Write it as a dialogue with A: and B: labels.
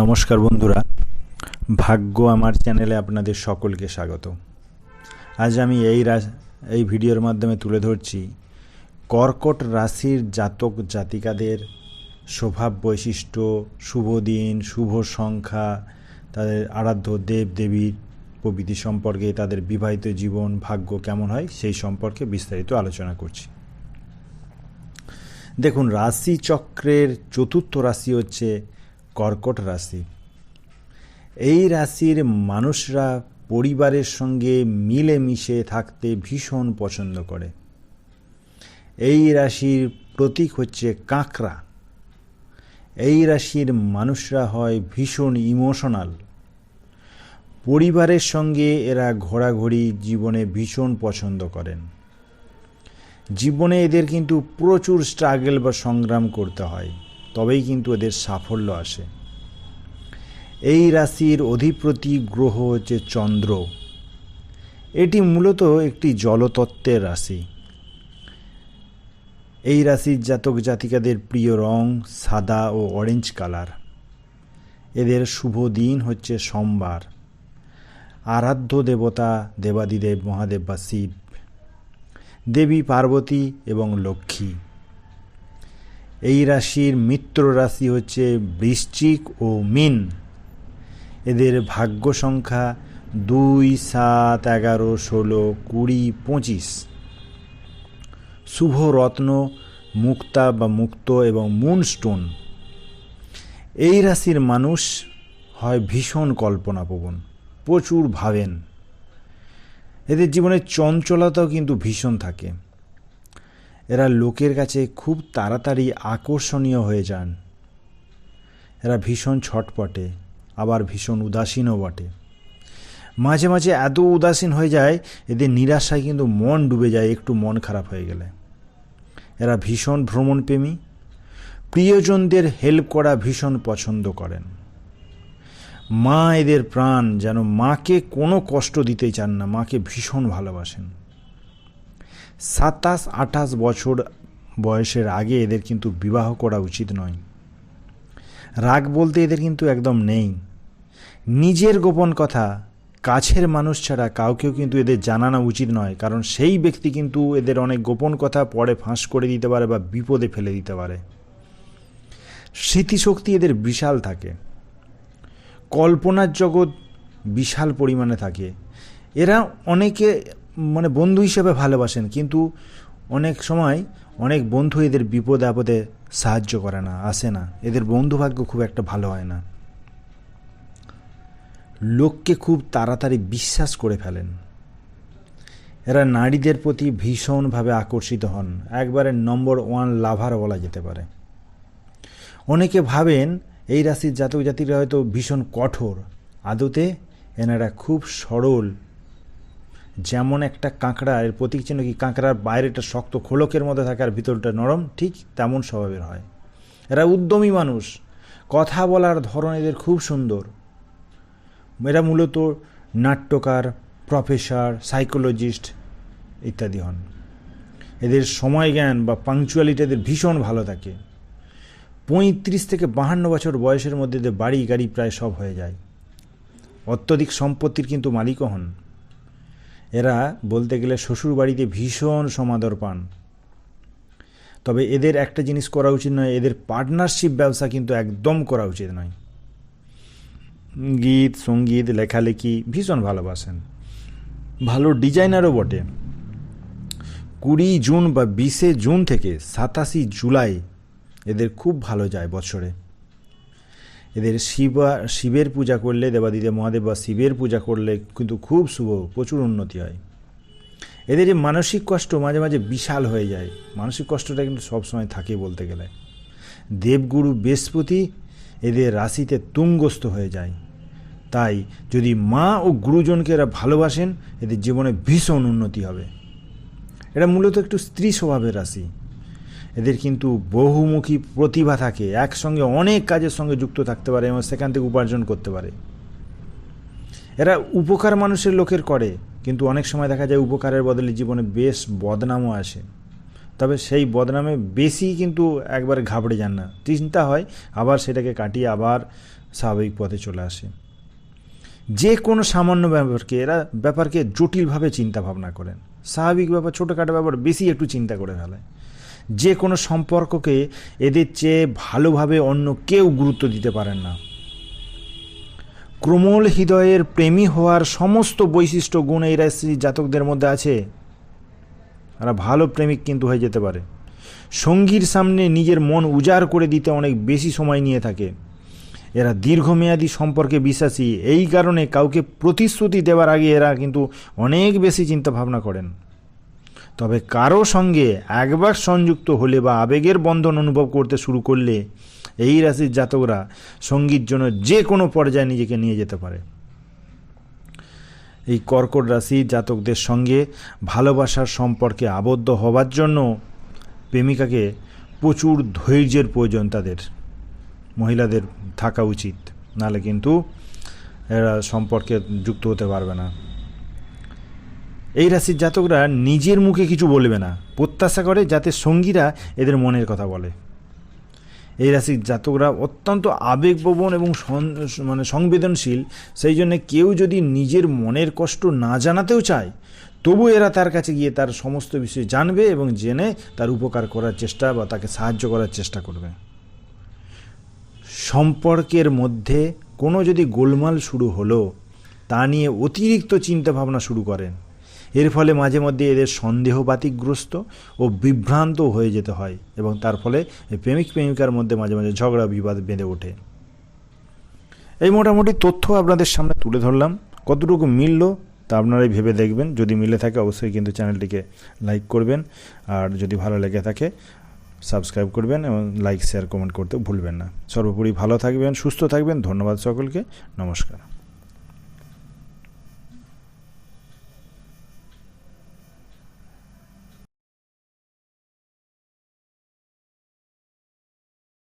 A: নমস্কার বন্ধুরা। ভাগ্য আমার চ্যানেলে আপনাদের সকলকে স্বাগত। আজ আমি এই এই ভিডিওর মাধ্যমে তুলে ধরছি কর্কট রাশির জাতক জাতিকাদের স্বভাব বৈশিষ্ট্য, শুভ দিন, শুভ সংখ্যা, তাদের আরাধ্য দেব দেবীর প্রভৃতি সম্পর্কে, তাদের বিবাহিত জীবন, ভাগ্য কেমন হয় সেই সম্পর্কে বিস্তারিত আলোচনা করছি। দেখুন রাশি চক্রের চতুর্থ রাশি হচ্ছে কর্কট রাশি। এই রাশির মানুষরা পরিবারের সঙ্গে মিলেমিশে থাকতে ভীষণ পছন্দ করে। এই রাশির প্রতীক হচ্ছে কাঁকড়া। এই রাশির মানুষরা হয় ভীষণ ইমোশনাল। পরিবারের সঙ্গে এরা ঘোরাঘুরি জীবনে ভীষণ পছন্দ করেন। জীবনে এদের কিন্তু প্রচুর স্ট্রাগল বা সংগ্রাম করতে হয়। তবেই কিন্তু এদের সাফল্য আসে। এই রাশির অধিপতি গ্রহ হচ্ছে চন্দ্র। এটি মূলত একটি জলতত্ত্বের রাশি। এই রাশির জাতক জাতিকাদের প্রিয় রং সাদা ও অরেঞ্জ কালার এদের শুভ দিন হচ্ছে সোমবার। আরাধ্য দেবতা দেবাদিদেব মহাদেব বা শিব। দেবী পার্বতী এবং লক্ষ্মী। এই রাশির মিত্র রাশি হচ্ছে বৃশ্চিক ও মিন। এদের ভাগ্য সংখ্যা দুই, সাত, এগারো, ষোলো, কুড়ি, পঁচিশ। শুভ রত্ন, মুক্তা বা মুক্ত এবং মুনস্টোন। এই রাশির মানুষ হয় ভীষণ কল্পনাপ্রবণ, প্রচুর ভাবেন। এদের জীবনে চঞ্চলতাও কিন্তু ভীষণ থাকে। এরা লোকের কাছে খুব তাড়াতাড়ি আকর্ষণীয় হয়ে যান। এরা ভীষণ ছটপটে, আবার ভীষণ উদাসীনও বটে। মাঝে মাঝে এত উদাসীন হয়ে যায়, এদের নিরাশায় কিন্তু মন ডুবে যায়, একটু মন খারাপ হয়ে গেলে। এরা ভীষণ ভ্রমণপ্রেমী। প্রিয়জনদের হেল্প করা ভীষণ পছন্দ করেন। মা এদের প্রাণ যেন মাকে কোনো কষ্ট দিতে চান না, মাকে ভীষণ ভালোবাসেন। সাতাশ, আঠাশ বছর বয়সের আগে এদের কিন্তু বিবাহ করা উচিত নয়। রাগ বলতে এদের কিন্তু একদম নেই। নিজের গোপন কথা, কাছের মানুষ ছাড়া কাউকেও কিন্তু এদের জানানো উচিত নয়, কারণ সেই ব্যক্তি কিন্তু এদের অনেক গোপন কথা পরে ফাঁস করে দিতে পারে বা বিপদে ফেলে দিতে পারে। স্মৃতিশক্তি এদের বিশাল থাকে। কল্পনার জগৎ বিশাল পরিমাণে থাকে। এরা অনেকে মানে বন্ধু হিসেবে ভালোবাসেন, কিন্তু অনেক সময় অনেক বন্ধু এদের বিপদ আপদে সাহায্য করে না, আসে না। এদের বন্ধু ভাগ্য খুব একটা ভালো হয় না। লোককে খুব তাড়াতাড়ি বিশ্বাস করে ফেলেন। এরা নারীদের প্রতি ভীষণভাবে আকর্ষিত হন। একবারে নম্বর ওয়ান লাভার বলা যেতে পারে। অনেকে ভাবেন এই রাশির জাতক জাতিরা হয়তো ভীষণ কঠোর। আদতে এনারা খুব সরল যেমন একটা কাঁকড়া, এর প্রতীক চিহ্ন কি কাঁকড়ার বাইরেটা শক্ত খোলকের মধ্যে থাকে আর ভিতরটা নরম? ঠিক তেমন স্বভাবের হয়। এরা উদ্যমী মানুষ। কথা বলার ধরন এদের খুব সুন্দর। এরা মূলত নাট্যকার, প্রফেসর, সাইকোলজিস্ট ইত্যাদি হন। এদের সময় জ্ঞান বা পাংচুয়ালিটি এদের ভীষণ ভালো থাকে। পঁয়ত্রিশ থেকে বাহান্ন বছর বয়সের মধ্যে এদের বাড়ি গাড়ি প্রায় সব হয়ে যায়। অত্যধিক সম্পত্তির কিন্তু মালিকও হন। এরা বলতে গেলে শ্বশুর বাড়িতে ভীষণ সমাদর পান। তবে এদের একটা জিনিস করা উচিত নয়, এদের পার্টনারশিপ ব্যবসা কিন্তু একদম করা উচিত নয়। গীত, সংগীত, লেখালেখি ভীষণ ভালোবাসেন। ভালো ডিজাইনারও বটে। কুড়ি জুন বা বিশে জুন থেকে সাতাশি জুলাই এদের খুব ভালো যায় বছরে এদের শিবা, শিবের পূজা করলে দেবাদিদেব মহাদেব বা শিবের পূজা করলে কিন্তু খুব শুভ, প্রচুর উন্নতি হয়। এদের যে মানসিক কষ্ট মাঝে মাঝে বিশাল হয়ে যায়। মানসিক কষ্টটা কিন্তু সবসময় থাকে বলতে গেলে। দেবগুরু বৃহস্পতি এদের রাশিতে তুঙ্গস্থ হয়ে যায়। তাই যদি মা ও গুরুজনকে এরা ভালোবাসেন, এদের জীবনে ভীষণ উন্নতি হবে। এটা মূলত একটু স্ত্রী স্বভাবের রাশি। এদের কিন্তু বহুমুখী প্রতিভা থাকে, একসঙ্গে অনেক কাজের সঙ্গে যুক্ত থাকতে পারে এবং সেখান থেকে উপার্জন করতে পারে। এরা উপকার মানুষের লোকের করে, কিন্তু অনেক সময় দেখা যায় উপকারের বদলে জীবনে বেশ বদনামও আসে। তবে সেই বদনামে বেশি কিন্তু একবারে ঘাবড়ে যান না। চিন্তা হয়, আবার সেটাকে কাটিয়ে আবার স্বাভাবিক পথে চলে আসে। যে কোনো সামান্য ব্যাপারকে, এরা ব্যাপারকে জটিলভাবে চিন্তা ভাবনা করেন। স্বাভাবিক ব্যাপার, ছোটোখাটো ব্যাপার বেশি একটু চিন্তা করে ফেলে। যে কোনো সম্পর্ককে এদের চেয়ে ভালোভাবে অন্য কেউ গুরুত্ব দিতে পারেন না। ক্রমল হৃদয়ের প্রেমী হওয়ার সমস্ত বৈশিষ্ট্য গুণ এই রাশি জাতকদের মধ্যে আছে। এরা ভালো প্রেমিক কিন্তু হয়ে যেতে পারে। সঙ্গীর সামনে নিজের মন উজাড় করে দিতে অনেক বেশি সময় নিয়ে থাকে। এরা দীর্ঘমেয়াদী সম্পর্কে বিশ্বাসী। এই কারণে কাউকে প্রতিশ্রুতি দেওয়ার আগে এরা কিন্তু অনেক বেশি চিন্তা ভাবনা করেন। তবে কারও সঙ্গে একবার সংযুক্ত হলে বা আবেগের বন্ধন অনুভব করতে শুরু করলে এই রাশির জাতকরা সঙ্গীর জন্য যে কোনো পর্যায়ে নিজেকে নিয়ে যেতে পারে। এই কর্কট রাশি জাতকদের সঙ্গে ভালোবাসার সম্পর্কে আবদ্ধ হবার জন্য প্রেমিকাকে প্রচুর ধৈর্যের প্রয়োজন তাদের। মহিলাদের থাকা উচিত, নাহলে কিন্তু এরা সম্পর্কে যুক্ত হতে পারবে না। এই রাশির জাতকরা নিজের মুখে কিছু বলবে না। প্রত্যাশা করে যাতে সঙ্গীরা এদের মনের কথা বলে। এই রাশির জাতকরা অত্যন্ত আবেগপ্রবণ এবং মানে সংবেদনশীল, সেই জন্য কেউ যদি নিজের মনের কষ্ট না জানাতেও চায়, তবু এরা তার কাছে গিয়ে তার সমস্ত বিষয় জানবে এবং জেনে তার উপকার করার চেষ্টা বা তাকে সাহায্য করার চেষ্টা করবে। সম্পর্কের মধ্যে কোনো যদি গোলমাল শুরু হলো, তা নিয়ে অতিরিক্ত চিন্তাভাবনা শুরু করেন। এর ফলে মাঝে মধ্যে এদের সন্দেহবাতিকগ্রস্ত ও বিভ্রান্ত হয়ে যেতে হয় এবং তার ফলে প্রেমিক প্রেমিকার মধ্যে মাঝে মাঝে ঝগড়া, বিবাদ বেঁধে ওঠে। এই মোটামুটি তথ্য আপনাদের সামনে তুলে ধরলাম। কতটুকু মিলল তা আপনারাই ভেবে দেখবেন। যদি মিলে থাকে অবশ্যই কিন্তু চ্যানেলটিকে লাইক করবেন। আর যদি ভালো লেগে থাকে, সাবস্ক্রাইব করবেন এবং লাইক, শেয়ার, কমেন্ট করতে ভুলবেন না। সর্বোপরি ভালো থাকবেন, সুস্থ থাকবেন। ধন্যবাদ সকলকে। নমস্কার।